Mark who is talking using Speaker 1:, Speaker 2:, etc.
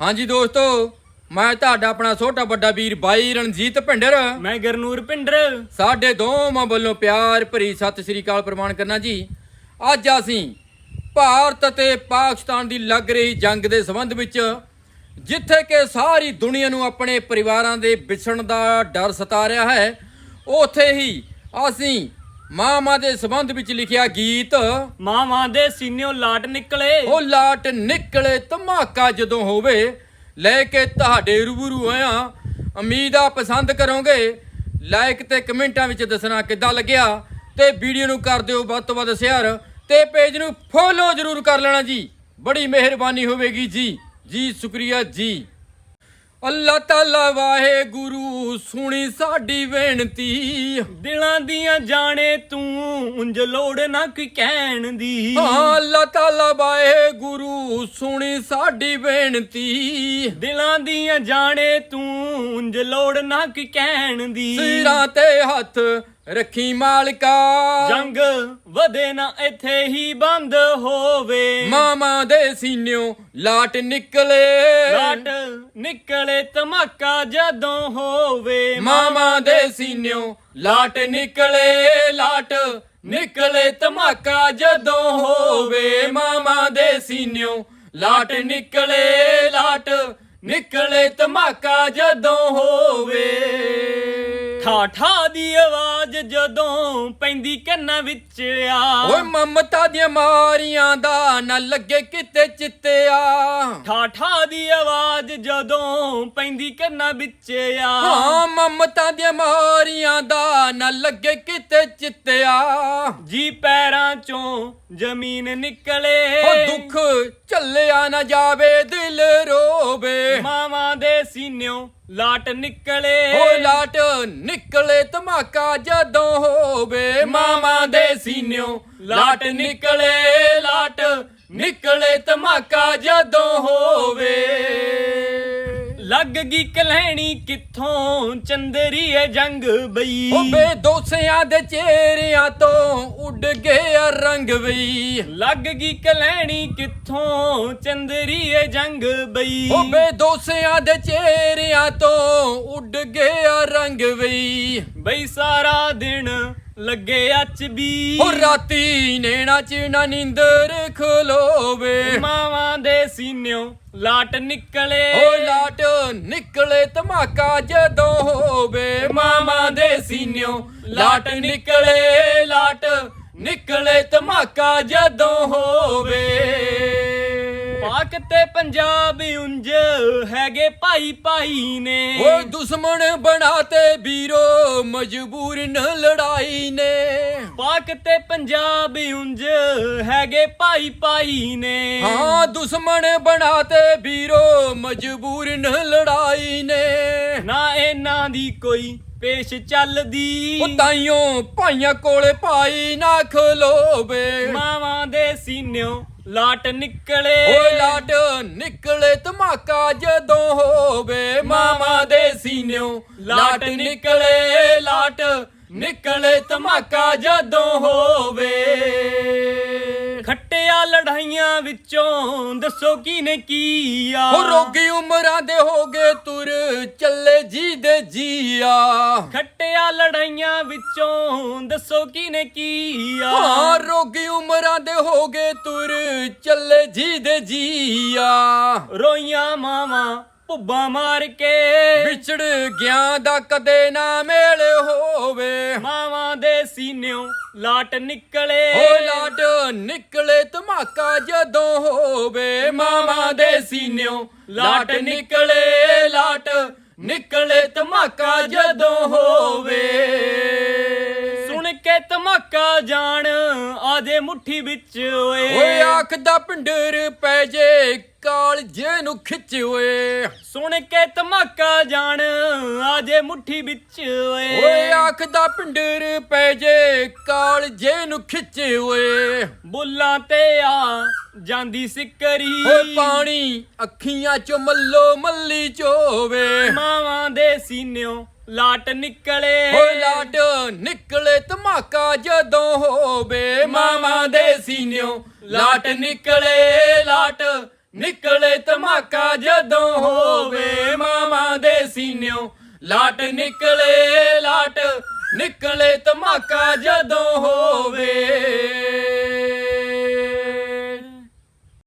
Speaker 1: ਹਾਂਜੀ ਦੋਸਤੋ ਮੈਂ ਤੁਹਾਡਾ ਆਪਣਾ ਛੋਟਾ ਵੱਡਾ ਵੀਰ ਬਾਈ ਰਣਜੀਤ ਭਿੰਡਰ।
Speaker 2: ਮੈਂ ਗਰਨੂਰ ਪਿੰਡਰ
Speaker 1: ਸਾਡੇ ਦੋਵਾਂ ਵੱਲੋਂ ਪਿਆਰ ਭਰੀ ਸਤਿ ਸ੍ਰੀ ਅਕਾਲ ਪ੍ਰਵਾਨ ਕਰਨਾ ਜੀ। ਅੱਜ ਅਸੀਂ ਭਾਰਤ ਅਤੇ ਪਾਕਿਸਤਾਨ ਦੀ ਲੱਗ ਰਹੀ ਜੰਗ ਦੇ ਸੰਬੰਧ ਵਿੱਚ ਜਿੱਥੇ ਕਿ ਸਾਰੀ ਦੁਨੀਆ ਨੂੰ ਆਪਣੇ ਪਰਿਵਾਰਾਂ ਦੇ ਵਿਛੜਨ ਦਾ ਡਰ ਸਤਾ ਰਿਹਾ ਹੈ ਉੱਥੇ ਹੀ ਅਸੀਂ ਮਾਂ ਦੇ ਸੰਬੰਧ ਵਿੱਚ ਲਿਖਿਆ ਗੀਤ
Speaker 2: ਮਾਵਾਂ ਦੇ ਸੀਨਿਓ ਲਾਟ ਨਿਕਲੇ।
Speaker 1: ਉਹ ਲਾਟ ਨਿਕਲੇ ਧਮਾਕਾ ਜਦੋਂ ਹੋਵੇ ਲੈ ਕੇ ਤੁਹਾਡੇ ਰੂਬਰੂ ਆਇਆ ਉਮੀਦ ਆ ਪਸੰਦ ਕਰੋਗੇ। ਲਾਈਕ ਤੇ ਕਮੈਂਟਾਂ ਵਿੱਚ ਦੱਸਣਾ ਕਿੱਦਾਂ ਲੱਗਿਆ ਤੇ ਵੀਡੀਓ ਨੂੰ ਕਰ ਦਿਓ ਵੱਧ ਤੋਂ ਵੱਧ ਸ਼ੇਅਰ ਤੇ ਪੇਜ ਨੂੰ ਫੋਲੋ ਜ਼ਰੂਰ ਕਰ ਲੈਣਾ ਜੀ। ਬੜੀ ਮਿਹਰਬਾਨੀ ਹੋਵੇਗੀ ਜੀ। ਜੀ ਸ਼ੁਕਰੀਆ ਜੀ। ਅੱਲਾਹ ਤਾਲਾ ਵਾਹਿਗੁਰੂ, ਸੁਣੀ ਸਾਡੀ ਬੇਨਤੀ।
Speaker 2: ਦਿਲਾਂ ਦੀਆਂ ਜਾਣੇ ਤੂੰ ਉਂਝ ਲੋੜ ਨਾ ਕੋਈ ਕਹਿਣ ਦੀ।
Speaker 1: ਹਾਂ ਅੱਲਾਹ ਤਾਲਾ ਵਾਹਿਗੁਰੂ, ਸੁਣੀ ਸਾਡੀ ਬੇਨਤੀ।
Speaker 2: ਦਿਲਾਂ ਦੀਆਂ ਜਾਣੇ ਤੂੰ ਉਂਝ ਲੋੜ ਨਾ ਕੋਈ ਕਹਿਣ ਦੀ।
Speaker 1: ਸਿਰਾਂ ਤੇ ਹੱਥ ਰੱਖੀ ਮਾਲਕਾ।
Speaker 2: ਜੰਗ ਵਧੇ ਨਾ ਇੱਥੇ ਹੀ ਬੰਦ ਹੋਵੇ।
Speaker 1: ਮਾਮਾ ਦੇ ਸੀਨਿਓ ਲਾਟ ਨਿਕਲੇ।
Speaker 2: ਲਾਟ ਨਿਕਲੇ ਧਮਾਕਾ ਜਦੋਂ ਹੋਵੇ।
Speaker 1: ਮਾਮਾ ਦੇ ਸੀਨਿਓ ਲਾਟ ਨਿਕਲੇ ਲਾਟ ਨਿਕਲੇ ਧਮਾਕਾ ਜਦੋਂ ਹੋਵੇ। ਮਾਮਾ ਦੇ ਸੀਨਿਓ ਲਾਟ ਨਿਕਲੇ ਲਾਟ ਨਿਕਲੇ ਧਮਾਕਾ ਜਦੋਂ ਹੋਵੇ।
Speaker 2: ਠਾ ਠਾ ਦੀ ਆਵਾਜ਼ ਜਦੋਂ ਪੈਂਦੀ ਕੰਨਾਂ ਵਿੱਚ ਆ।
Speaker 1: ਓਏ ਮਮਤਾ ਦੀਆਂ ਮਾਰੀਆਂ ਦਾ ਨਾ ਲੱਗੇ ਕਿਤੇ ਚਿੱਤਿਆ
Speaker 2: ਠਾ ਠਾ ਦੀ ਆਵਾਜ਼ ਜਦੋਂ ਪੈਂਦੀ ਕੰਨਾਂ ਵਿੱਚ ਆ।
Speaker 1: ਹਾਂ ਮਮਤਾ ਦੀਆਂ ਮਾਰੀਆਂ ਦਾ ਨਾ ਲੱਗੇ ਕਿਤੇ ਚਿੱਤਿਆ
Speaker 2: ਜੀ ਪੈਰਾਂ ਚੋਂ ਜ਼ਮੀਨ ਨਿਕਲੇ।
Speaker 1: ਓ ਦੁੱਖ ਝੱਲਿਆ ਨਾ ਜਾਵੇ ਦਿਲ ਰੋਵੇ।
Speaker 2: ਮਾਵਾਂ ਸੀਨਿਓ ਲਾਟ ਨਿਕਲੇ।
Speaker 1: ਓ ਲਾਟ ਨਿਕਲੇ ਧਮਾਕਾ ਜਦੋਂ ਹੋਵੇ ਮਾਮਾ ਦੇ ਸੀਨਿਓ ਲਾਟ ਨਿਕਲੇ ਲਾਟ ਨਿਕਲੇ ਧਮਾਕਾ ਜਦੋਂ ਹੋਵੇ।
Speaker 2: ਲੱਗ ਗਈ ਕਲਹਿਣੀ ਕਿੱਥੋਂ? ਚੰਦਰੀਏ ਜੰਗ ਬਈ।
Speaker 1: ਓ ਬੇਦੋਸਿਆਂ ਦੇ ਚਿਹਰਿਆਂ ਤੋਂ ਉੱਡ ਗਿਆ ਰੰਗ ਵਈ
Speaker 2: ਲੱਗ ਗਈ ਕਲਹਿਣੀ ਕਿੱਥੋਂ? ਚੰਦਰੀਏ ਜੰਗ ਬਈ।
Speaker 1: ਓ ਬੇਦੋਸਿਆਂ ਦੇ ਚਿਹਰਿਆਂ ਤੋਂ ਉੱਡ ਗਿਆ ਰੰਗ ਵਈ
Speaker 2: ਬਈ ਸਾਰਾ ਦਿਨ ਲੱਗੇ ਅੱਜ ਵੀ
Speaker 1: ਓ ਰਾਤੀ ਨੈਣਾ ਚ ਨਾ ਨੀਂਦਰ ਖਲੋਵੇ।
Speaker 2: ਮਾਵਾਂ ਦੇ ਸੀਨਿਓ ਲਾਟ ਨਿਕਲੇ।
Speaker 1: ਓ ਲਾਟ ਨਿਕਲੇ ਧਮਾਕਾ ਜਦੋਂ ਹੋਵੇ ਮਾਮਾ ਦੇ ਸੀਨਿਓ। ਲਾਟ ਨਿਕਲੇ ਲਾਟ ਨਿਕਲੇ ਧਮਾਕਾ ਜਦੋਂ ਹੋਵੇ।
Speaker 2: ਪਾਕ ਤੇ ਪੰਜਾਬ ਉਂਝ ਹੈਗੇ ਭਾਈ ਭਾਈ ਨੇ।
Speaker 1: ਓਏ ਦੁਸ਼ਮਣ ਬਣਾਤੇ ਵੀਰੋ ਮਜਬੂਰ ਨ ਲੜਾਈ ਨੇ।
Speaker 2: ਪਾਕ ਤੇ ਪੰਜਾਬ ਉਂਝ ਹੈਗੇ ਭਾਈ ਭਾਈ ਨੇ।
Speaker 1: ਹਾਂ ਦੁਸ਼ਮਣ ਬਣਾਤੇ ਵੀਰੋ ਮਜਬੂਰ ਨ ਲੜਾਈ ਨੇ।
Speaker 2: ਨਾ ਇਹਨਾਂ ਦੀ ਕੋਈ ਪੇਸ਼ ਚੱਲਦੀ।
Speaker 1: ਉਹ ਤਾਈਓ ਭਾਈਆਂ ਕੋਲੇ ਭਾਈ ਨਾ ਖਲੋਵੇ।
Speaker 2: ਦੇ ਸੀਨਿਓ ਲਾਟ ਨਿਕਲੇ।
Speaker 1: ਓਏ ਲਾਟ ਨਿਕਲੇ ਧਮਾਕਾ ਜਦੋਂ ਹੋਵੇ ਮਾਮਾ ਦੇ ਸੀਨਿਓ। ਲਾਟ ਨਿਕਲੇ ਲਾਟ ਨਿਕਲੇ ਧਮਾਕਾ ਜਦੋਂ ਹੋਵੇ।
Speaker 2: ਖੱਟਿਆ ਲੜਾਈਆਂ ਵਿੱਚੋਂ ਦੱਸੋ ਕੀ ਆ
Speaker 1: ਹੋ ਰੋਗੀ ਉਮਰਾਂ ਦੇ ਹੋਗੇ ਤੁਰ ਚੱਲੇ ਜੀ ਦੇ ਜੀਆ।
Speaker 2: ਖੱਟਿਆ ਲੜਾਈਆਂ ਵਿੱਚੋਂ ਦੱਸੋ ਕਿਨੇ ਕੀ ਆ
Speaker 1: ਹਾਂ ਰੋਗੀ ਉਮਰਾਂ ਦੇ ਹੋਗੇ ਤੁਰ ਚੱਲੇ ਜੀ ਦੇ ਜੀਆ।
Speaker 2: ਰੋਈਆਂ ਮਾਵਾਂ ਭੁੱਬਾਂ ਮਾਰ ਕੇ।
Speaker 1: ਵਿਛੜ ਗਿਆ ਦਾ ਕਦੇ ਨਾ ਮੇਲ ਹੋਵੇ।
Speaker 2: ਮਾਵਾਂ ਦੇ ਸੀਨਿਓ ਲਾਟ ਨਿਕਲੇ।
Speaker 1: ਓ ਲਾਟ ਨਿਕਲੇ ਧਮਾਕਾ ਜਦੋਂ ਹੋਵੇ। ਮਾਮਾ ਦੇ ਸੀਨਿਓ ਲਾਟ ਨਿਕਲੇ ਲਾਟ ਨਿਕਲੇ ਧਮਾਕਾ ਜਦੋਂ ਹੋਵੇ।
Speaker 2: ਸੁਣ ਕੇ ਧਮਾਕਾ ਜਾਣ ਆਦੇ ਮੁੱਠੀ ਵਿੱਚ ਓਏ।
Speaker 1: ਓਏ ਆਖ ਦਾ ਪਿੰਡਰ ਪੈ ਜੇ ਕਾਲਜੇ ਨੂੰ ਖਿੱਚ ਓਏ।
Speaker 2: ਸੁਣ ਕੇ ਧਮਾਕਾ ਜਾਣ ਆਜੇ ਮੁੱਠੀ ਵਿੱਚ ਓਏ।
Speaker 1: ਓਏ ਆਖ ਦਾ ਪਿੰਡਰ ਪੈ ਜੇ ਕਾਲਜੇ ਨੂੰ ਖਿੱਚ ਓਏ।
Speaker 2: ਬੁੱਲਾਂ ਤੇ ਆ ਜਾਂਦੀ ਸਿੱਕਰੀ।
Speaker 1: ਓਏ ਪਾਣੀ ਅੱਖੀਆਂ ਚ ਮੱਲੋ ਮੱਲੀ ਚੋਵੇ
Speaker 2: ਮਾਵਾਂ ਦੇ ਸੀਨਿਓ ਲਾਟ ਨਿਕਲੇ।
Speaker 1: ਓਏ ਲਾਟ ਨਿਕਲੇ ਧਮਾਕਾ ਜਦੋਂ ਹੋਵੇ। ਮਾਮਾ ਦੇ ਸੀਨਿਓ ਲਾਟ ਨਿਕਲੇ ਲਾਟ ਨਿਕਲੇ ਧਮਾਕਾ ਜਦੋਂ ਹੋਵੇ। ਮਾਮਾ ਦੇ ਸੀਨਿਓ ਲਾਟ ਨਿਕਲੇ ਲਾਟ ਨਿਕਲੇ ਧਮਾਕਾ ਜਦੋਂ ਹੋਵੇ।